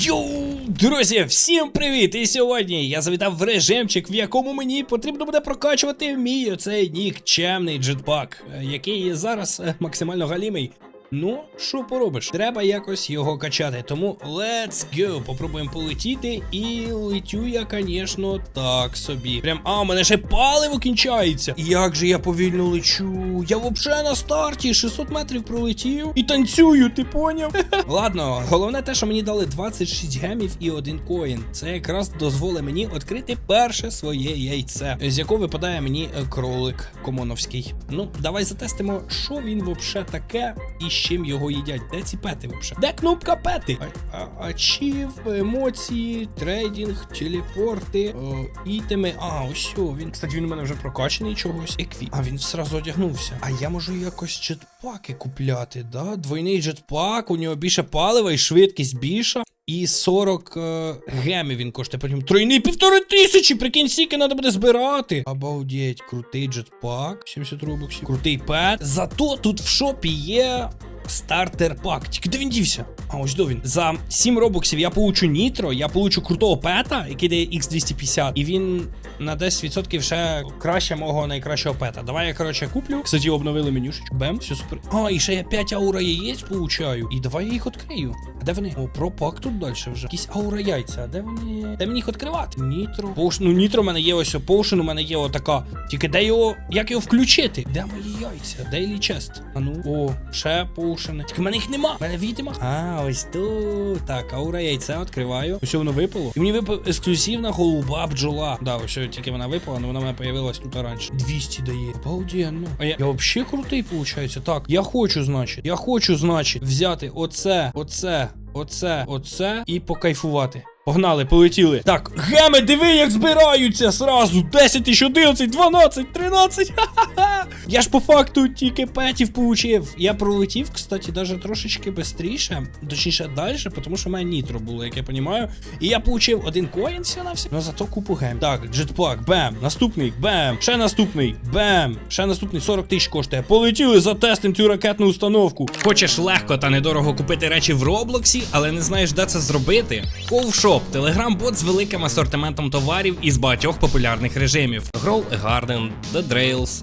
Йоу, друзі, всім привіт! І сьогодні я завітав в режимчик, в якому мені потрібно буде прокачувати мій оцей нікчемний джетпак, е, який зараз е, максимально галімий. Ну, що поробиш? Треба якось його качати. Тому let's go. Попробуємо полетіти. І летю я, звісно, так собі. Прям, а, у мене ще паливо кінчається. Як же я повільно лечу? Я взагалі на старті 600 метрів пролетів і танцюю, ти поняв? Ладно, головне те, що мені дали 26 гемів і один коін. Це якраз дозволить мені відкрити перше своє яйце, з якого випадає мені кролик комоновський. Ну, давай затестимо, що він вообще таке і чим його їдять. Де ці пети вообще? Де кнопка пети? Ачів, емоції, трейдинг, телепорти, о, ітеми. А, ось він. Кстати, він у мене вже прокачаний чогось. Екві. А він зразу одягнувся. А я можу якось джетпаки купляти, да? Двойний джетпак, у нього більше палива і швидкість більша. І 40 е, гемів він коштує. Потім тройний півтори тисячі. Прикинь, скільки треба буде збирати. Обалдеть, крутий джетпак. 70 робоксів. Крутий пет. Зато тут в шопі є. Стартер пак. Тільки де він дівся? А ось до він. За 7 робоксів я получу нітро, я получу крутого пета, який дає X250, і він на 10% ще краще мого найкращого пета. Давай я, коротше, куплю. Кстати, обновили менюшечку. Бем, все супер. А, і ще я 5 аура яєць получаю. І давай я їх відкрию. А де вони? О, пропак тут далі вже. Якісь аура яйця. А де вони? Де мені їх відкривати? Нітро. Поушн. Ну, нітро в мене є ось поушен, у мене є отака. Тільки де його. Як його включити? Де мої яйця? Дейлі чест. А ну, о, ще поушени. Тільки в мене їх нема. В мене відьма. А, ось тут. Так, аура яйця відкриваю. Ось воно випало. І мені випала ексклюзивна голуба бджола. Да, ось тільки вона випала, але вона в мене появилась тут раніше. 200 дає. Обалденно. А я, я взагалі крутий, виходить. Так, я хочу, значить. Я хочу, значить, взяти оце, оце, оце, оце і покайфувати. Погнали, полетіли. Так, геми, диви, як збираються сразу. 10 тисяч 11, 12, 13. Ха-ха-ха. Я ж по факту тільки петів получив. Я пролетів, кстати, даже трошечки швидше. Точніше, далі, тому що в мене нітро було, як я розумію. І я получив один коін на все. Ну зато купу гем. Так, джетпак, бем. Наступний, бем. Ще наступний, бем. Ще наступний 40 тисяч коштує. Полетіли, затестим цю ракетну установку. Хочеш легко та недорого купити речі в Роблоксі, але не знаєш, де це зробити? Ковшоп телеграм-бот з великим асортиментом товарів із багатьох популярних режимів: Grow a Garden, The Drails,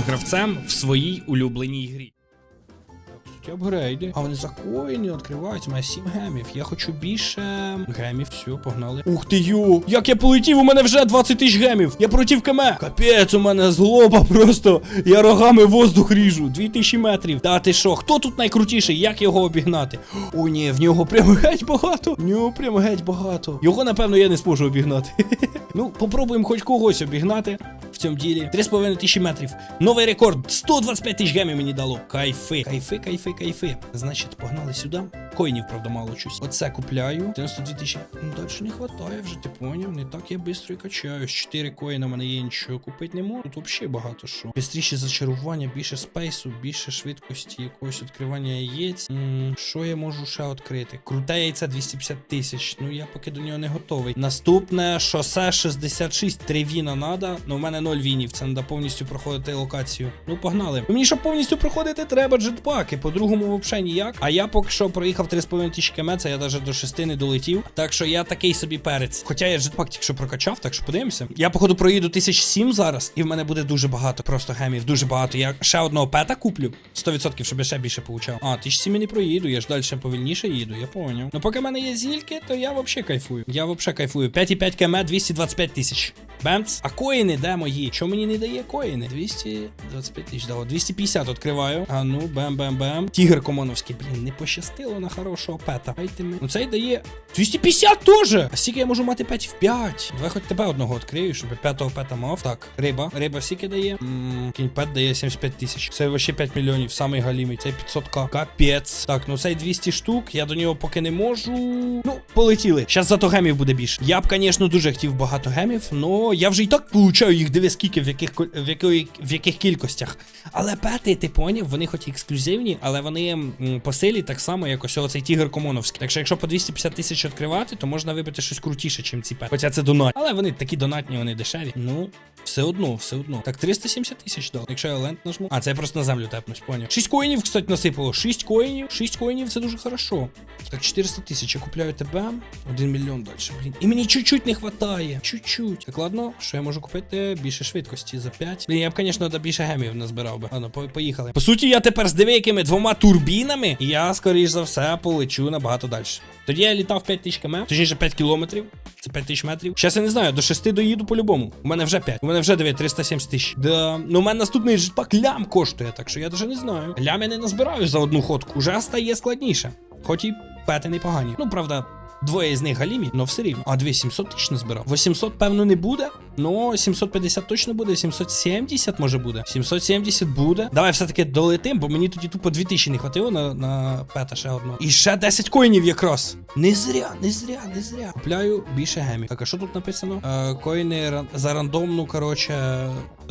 гравцем в своїй улюбленій грі. Апгрейди. А вони закоєні відкриваються. У мене 7 гемів. Я хочу більше гемів. Все, погнали. Ух ти йо! Як я полетів, у мене вже 20 тисяч гемів. Я против КМ. Капець, у мене злоба просто. Я рогами воздух ріжу. 2000 метрів. Та ти що? Хто тут найкрутіший? Як його обігнати? О, ні, в нього прямо геть багато. В нього прямо геть багато. Його, напевно, я не зможу обігнати. Ну, попробуємо хоч когось обігнати цьому ділі. 3,5 тисячі метрів. Новий рекорд. 125 тисяч гемів мені дало. Кайфи, кайфи, кайфи, кайфи. Значить, погнали сюди. Коїнів, правда, мало щось. Оце купляю. 92 тисячі. Ну, далі не хватає вже, ти поняв. Не так я швидко і качаю. 4 коїна в мене є нічого купити не можу. Тут взагалі багато що. Бистріше зачарування, більше спейсу, більше швидкості, якогось відкривання яєць. Що я можу ще відкрити? Круте яйце 250 тисяч. Ну я поки до нього не готовий. Наступне шосе 66. Три віна надо. Ну, в мене 0 вінів. Це треба повністю проходити локацію. Ну, погнали. Мені щоб повністю проходити, треба джетпаки. По-другому взагалі ніяк. А я поки що проїхав 3,5 тисячі км, це я навіть до 6 не долетів. Так що я такий собі перець. Хоча я джетпак тільки що прокачав, так що подивимося. Я, походу, проїду 1007 зараз, і в мене буде дуже багато просто гемів. Дуже багато. Я ще одного пета куплю. 100%, щоб я ще більше получав. А, 1007 не проїду, я ж далі повільніше їду, я поняв. Ну поки в мене є зільки, то я взагалі кайфую. Я взагалі кайфую. 5,5 км 225 тисяч. Бемц. А коїни, де мої? Що мені не дає коїни? 225 тисяч дало. 250 відкриваю. А ну, бем-бем-бем. Тігр Комоновський, блін, не пощастило на хорошого пета. Дайте ми. Ну цей дає 250 теж! А скільки я можу мати петів? 5. Давай хоч тебе одного відкрию, щоб п'ятого пета мав. Так, риба. Риба скільки дає? Кінь пет дає 75 тисяч. Це вообще 5 мільйонів, самий галімий. Цей 500к. Капець. Так, ну цей 200 штук. Я до нього поки не можу. Ну, полетіли. Щас зато гемів буде більше. Я б, звісно, дуже хотів багато гемів, но я вже і так получаю їх диви скільки в яких в якої в яких кількостях. Але пети, ти поняв, вони хоч ексклюзивні, але вони по силі так само, як ось цей тігр Комоновський. Так що якщо по 250 тисяч відкривати, то можна вибити щось крутіше, чим ці пети. Хоча це донат. Але вони такі донатні, вони дешеві. Ну. Все одно, все одно. Так, 370 тисяч дав. Якщо я ленд нажму. А, це я просто на землю тепнусь, поняв. 6 коїнів, кстати, насипало. 6 коїнів. 6 коїнів це дуже хорошо. Так, 400 тисяч. Я купляю тебе. 1 мільйон далі, блін. І мені чуть-чуть не хватає. Чуть-чуть. Так, ладно, що я можу купити? Більше швидкості за 5. Блін, я б, звісно, більше гемів назбирав би. По- поїхали. По суті, я тепер з деякими двома турбінами, і я, скоріш за все, полечу набагато далі. Тоді я літав 5 тисяч км, точніше 5 кілометрів. Це 5 тисяч метрів. Щас я не знаю, до 6 доїду по-любому. У мене вже 5. У мене вже 9, 370 тисяч. Да. Ну, у мене наступний жетпак лям коштує, так що я даже не знаю. Лям я не назбираю за одну ходку. Уже стає складніше. Хоч і пети непогані. Ну, правда. Двоє з них галімі, але все рівно. А 2700 тисяч назбирав. 800, певно, не буде. Ну, 750 точно буде, 770 може буде. 770 буде. Давай все-таки долетим, бо мені тоді тупо 2000 не хватило на, на пета ще одного. І ще 10 коїнів якраз. Не зря, не зря, не зря. Купляю більше гемів. Так, а що тут написано? Е, коїни за рандомну, коротше,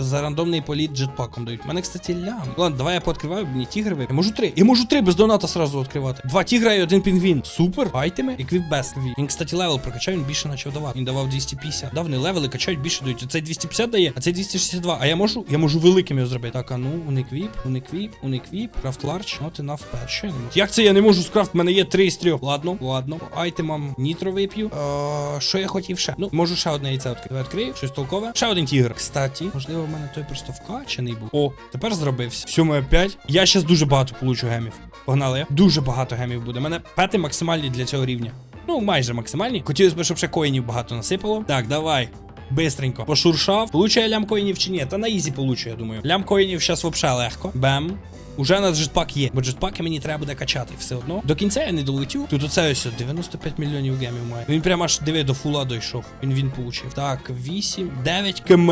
за рандомний політ джетпаком дають. Мене, кстати, лям. Ладно, давай я пооткриваю, мені тігри випадуть. Я можу три. Я можу три без доната сразу відкривати. Два тігра і один пінгвін. Супер. Айтеми. Еквіпбест. Він, кстати, левел прокачав, він більше почав давати. Він давав 250. Давні левели качають більше дають. Цей 250 дає, а цей 262. А я можу, я можу великим його зробити. Так, а ну, униквіп, униквіп, униквіп, крафт ларч, not enough pet. Що? Як це я не можу скрафт? У мене є три з трьох. Ладно, ладно. Айтемам нітро вип'ю. Е, що я хотів ще? Ну, можу ще одне яйце відкрити. Давай відкрию. Щось толкове. Ще один тігр. Кстати, можливо, в мене той просто вкачаний був. О, тепер зробився. Сьоме 5. Я щас дуже багато получу гемів. Погнали. Дуже багато гемів буде. У мене пети максимальні для цього рівня. Ну, майже максимальні. Хотілося б, щоб ще коїнів багато насипало. Так, давай. Бистренько. Пошуршав. Получає лям коїнів чи ні? Та на ізі получу, я думаю. Лям коїнів зараз вообще легко. Бем. Уже на джетпак є, бо джетпаки мені треба буде качати все одно. До кінця я не долетю. Тут оце ось 95 мільйонів гемів має. Він прямо аж диви до фула дійшов. Він він получив. Так, 8, 9 км.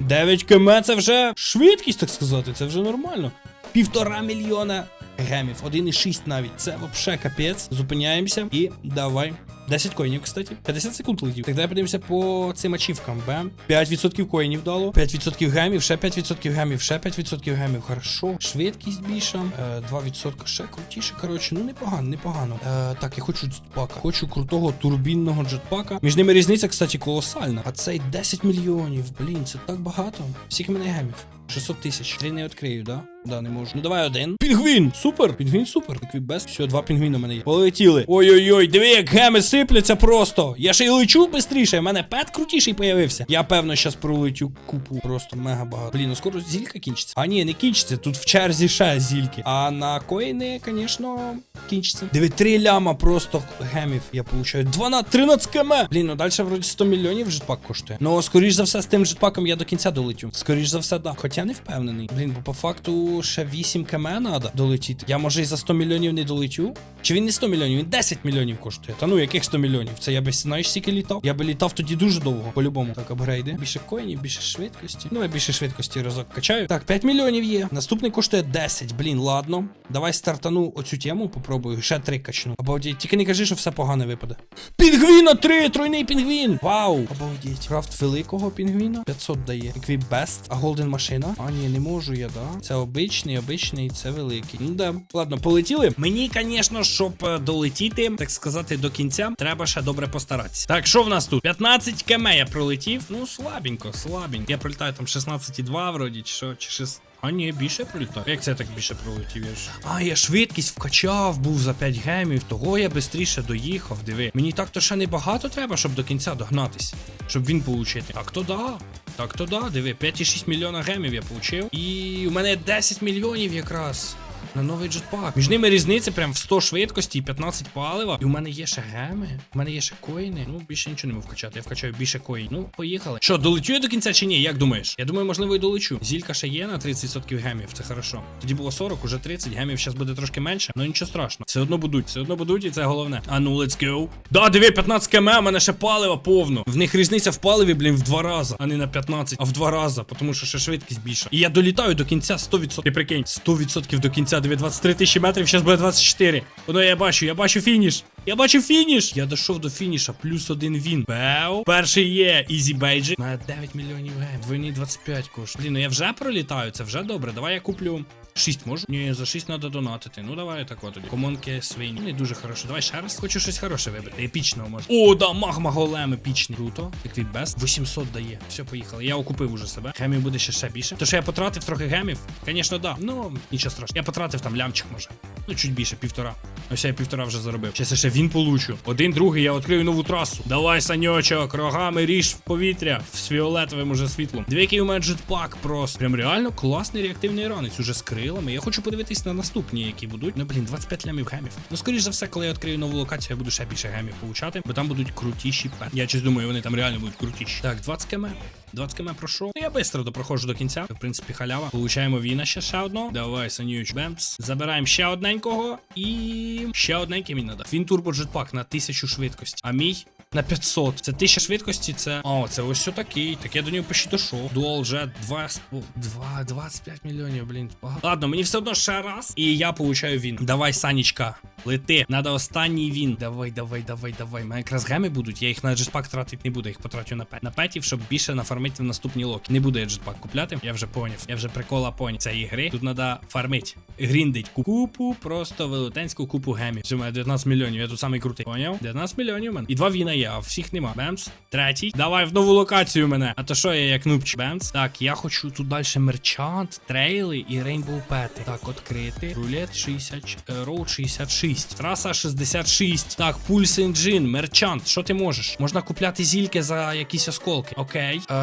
9 км це вже швидкість, так сказати. Це вже нормально. Півтора мільйона гемів. 1,6 навіть. Це вообще капець. Зупиняємося і давай. 10 коїнів, кстати. 50 секунд летів. Так давай подивимося по цим ачівкам. Бем. 5% коїнів дало. 5% гемів, ще 5% гемів, ще 5% гемів. Хорошо. Швидкість більша. Е, 2% ще крутіше. Коротше, ну непогано, непогано. Е, так, я хочу джетпака. Хочу крутого турбінного джетпака. Між ними різниця, кстати, колосальна. А цей 10 мільйонів. Блін, це так багато. Скільки мене гемів? 600 тисяч. Три не відкрию, да? Да, не можу. Ну давай один. Пінгвін! Супер! Пінгвін супер. Еквібес. Все, два пінгвіна в мене є. Полетіли. Ой-ой-ой, диви, як геми сипляться просто. Я ще й лечу швидше. У мене пет крутіший появився. Я певно щас пролетю купу. Просто мега багато. Блін, ну скоро зілька кінчиться. А ні, не кінчиться. Тут в черзі ще зільки. А на коїни, звісно, кінчиться. Диви, три ляма просто гемів я получаю. 12, 13 км. Блін, ну далі вроді 100 мільйонів жетпак коштує. Ну, скоріш за все, з тим жетпаком я до кінця долетю. Скоріш за все, да. Хоча не впевнений. Блін, бо по факту ще 8 км треба долетіти. Я може і за 100 мільйонів не долетю. Чи він не 100 мільйонів, він 10 мільйонів коштує. Та ну, яких 100 мільйонів? Це я би знаєш, скільки літав? Я би літав тоді дуже довго, по-любому. Так, апгрейди. Більше коїнів, більше швидкості. Ну, я більше швидкості разок качаю. Так, 5 мільйонів є. Наступний коштує 10. Блін, ладно. Давай стартану оцю тему, попробую. Ще 3 качну. Обалдеть. Тільки не кажи, що все погане випаде. Пінгвіна 3! Тройний пінгвін! Вау! Обалдеть. Крафт великого пінгвіна 500 дає. Еквіп Best. А голден машина? А, ні, не можу я, да? Це обичний, обичний, це великий. Ну да. Ладно, полетіли. Мені, звісно, щоб е, долетіти, так сказати, до кінця, треба ще добре постаратися. Так, що в нас тут? 15 км я пролетів. Ну, слабенько, слабенько. Я пролітаю там 16,2 вроді, чи що, чи 6. А ні, більше пролітав. Як це так більше пролетів? А, я швидкість вкачав, був за 5 гемів, того я швидше доїхав. Диви. Мені так то ще не багато треба, щоб до кінця догнатись, щоб він получити. Так то да. Так то да, диви, 5,6 мільйона гемів я получив. І у мене 10 мільйонів якраз. На новий джетпак. Між ними різниця прям в 100 швидкості і 15 палива. І у мене є ще геми, у мене є ще коїни. Ну, більше нічого не можу вкачати. Я вкачаю більше коїн. Ну, поїхали. Що, долечу я до кінця чи ні? Як думаєш? Я думаю, можливо, і долечу. Зілька ще є на 30% гемів, це хорошо. Тоді було 40, уже 30, гемів зараз буде трошки менше, але нічого страшного. Все одно будуть, все одно будуть, і це головне. А ну, let's go. Да, диви, 15 км, у мене ще палива повно. В них різниця в паливі, блін, в два рази, а не на 15, а в два рази, тому що ще швидкість більша. І я долітаю до кінця 100%. Ти прикинь, 100% до кінця, диви, 23 тисячі метрів, зараз буде 24. Воно я бачу, я бачу фініш. Я бачу фініш. Я дійшов до фініша, плюс один він. Беу. Перший є Ізі Бейджик. На 9 мільйонів гем. Двойний 25 коштує. Блін, ну я вже пролітаю, це вже добре. Давай я куплю. 6 можу? Ні, за 6 треба донатити. Ну давай так от. Комонки свині. Не дуже хорошо. Давай ще раз. Хочу щось хороше вибрати. Епічного може. О, да, магма голем епічний. Круто. Як від бест. 800 дає. Все, поїхали. Я окупив уже себе. Гемів буде ще ще більше. То що я потратив трохи гемів? Звісно, да. Ну, нічого страшного. Я потратив там лямчик може. Ну, чуть більше, півтора. Ось я півтора вже заробив. Я ще він получу. Один, другий, я відкрию нову трасу. Давай, саньочок, рогами ріж в повітря з фіолетовим уже світлом. Дві у джетпак просто. Прям реально класний реактивний ранець уже з крилами. Я хочу подивитись на наступні, які будуть. Ну блін, 25 лямів гемів. Ну, скоріш за все, коли я відкрию нову локацію, я буду ще більше гемів получати, бо там будуть крутіші пет. Я щось думаю, вони там реально будуть крутіші. Так, 20 км. 20 км пройшов. Ну, я швидко допроходжу до кінця. В принципі, халява. Получаємо віна ще ще одного. Давай, Санюч, бемс. Забираємо ще одненького. І ще одненький мені надо. Він турбо джетпак на 1000 швидкості. А мій на 500. Це 1000 швидкості, це. О, це ось такий. Так я до нього почти дошов. Dual Jet 2, 2, 25 мільйонів, блін. Ладно, мені все одно ще раз. І я получаю він. Давай, Санічка. Лети. Надо останній він. Давай, давай, давай, давай. Мене якраз геми будуть. Я їх на джетпак тратити не буду, їх потрачу на пет. На петів, щоб більше нафармити в наступні локи. Не буду я джетпак купляти. Я вже поняв. Я вже прикола поняв. Це ігри. Тут треба фармить. Гріндить купу, просто велетенську купу гемів. Все, у мене 19 мільйонів. Я тут самий крутий. Поняв? 19 мільйонів у мене. І два віна є, а всіх нема. Бемс. Третій. Давай в нову локацію мене. А то що я як нубчик? Бемс. Так, я хочу тут далі мерчант, трейли і рейнбоу пети. Так, відкрити. Рулет 60, е, роуд 66. Траса 66. Так, пульс інджин, мерчант. Що ти можеш? Можна купляти зільки за якісь осколки. Окей. Е,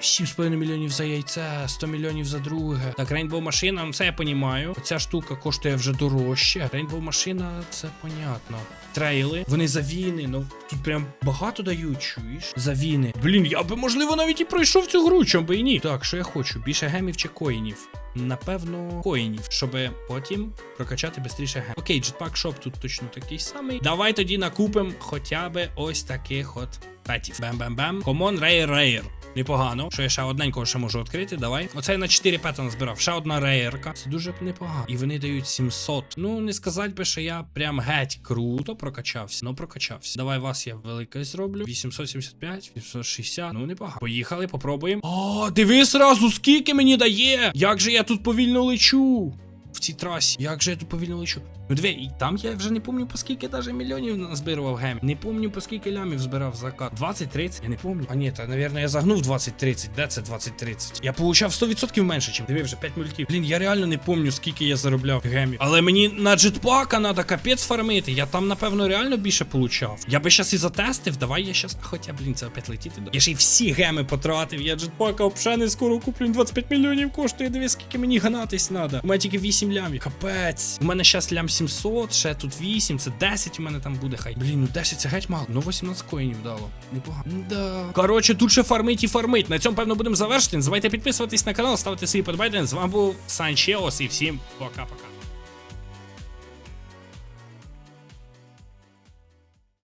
7,5 мільйонів за яйце, 100 мільйонів за друге. Так, рейнбоу машина, це я понімаю. Ця штука коштує вже дорожче. Рейнбоу машина, це понятно. Трейли, вони завіни, ну тут прям багато дають, чуєш? За війни. Блін, я би можливо навіть і пройшов цю гру, чом би і ні. Так, що я хочу? Більше гемів чи коїнів? Напевно, коїнів, щоб потім прокачати швидше гем. Окей, джетпак шоп тут точно такий самий. Давай тоді накупимо хоча б ось таких от петів. Бем-бем-бем. Комон рейр рейр. Непогано. Що я ще одненького ще можу відкрити. Давай. Оце я на 4 пета назбирав. Ще одна рейерка. Це дуже непогано. І вони дають 700. Ну, не сказати би, що я прям геть круто прокачався. Ну, прокачався. Давай вас я велике зроблю. 875, 860. Ну, непогано. Поїхали, попробуємо. О, диви сразу, скільки мені дає. Як же я тут повільно лечу. В цій трасі. Як же я тут повільно лечу? Ну диви, і там я вже не пам'ятаю, по скільки даже мільйонів назбирував гем. Не пам'ятаю, по скільки лямів збирав закат. 20-30? Я не пам'ятаю. А ні, та, навірно, я загнув 20-30. Де це 20-30? Я получав 100% менше, чим. Диви, вже 5 мультів. Блін, я реально не пам'ятаю, скільки я заробляв гемів. Але мені на джетпака треба капець фармити. Я там, напевно, реально більше получав. Я би щас і затестив. Давай я щас. Хоча, блін, це опять летіти. Я ж і всі геми потратив. Я джетпака взагалі скоро куплю. 25 мільйонів коштує. Диви, скільки мені гнатись треба. У мене тільки 8 лямів. Капець. У мене щас лям 700, ще тут 8, це 10 у мене там буде хай. Блін, ну 10 це геть мало. Ну 18 коїнів дало. Непогано. Да. Коротше, тут ще фармить і фармить. На цьому, певно, будемо завершити. Не забувайте підписуватись на канал, ставити свої подбайден. З вами був Санчеос і всім пока-пока.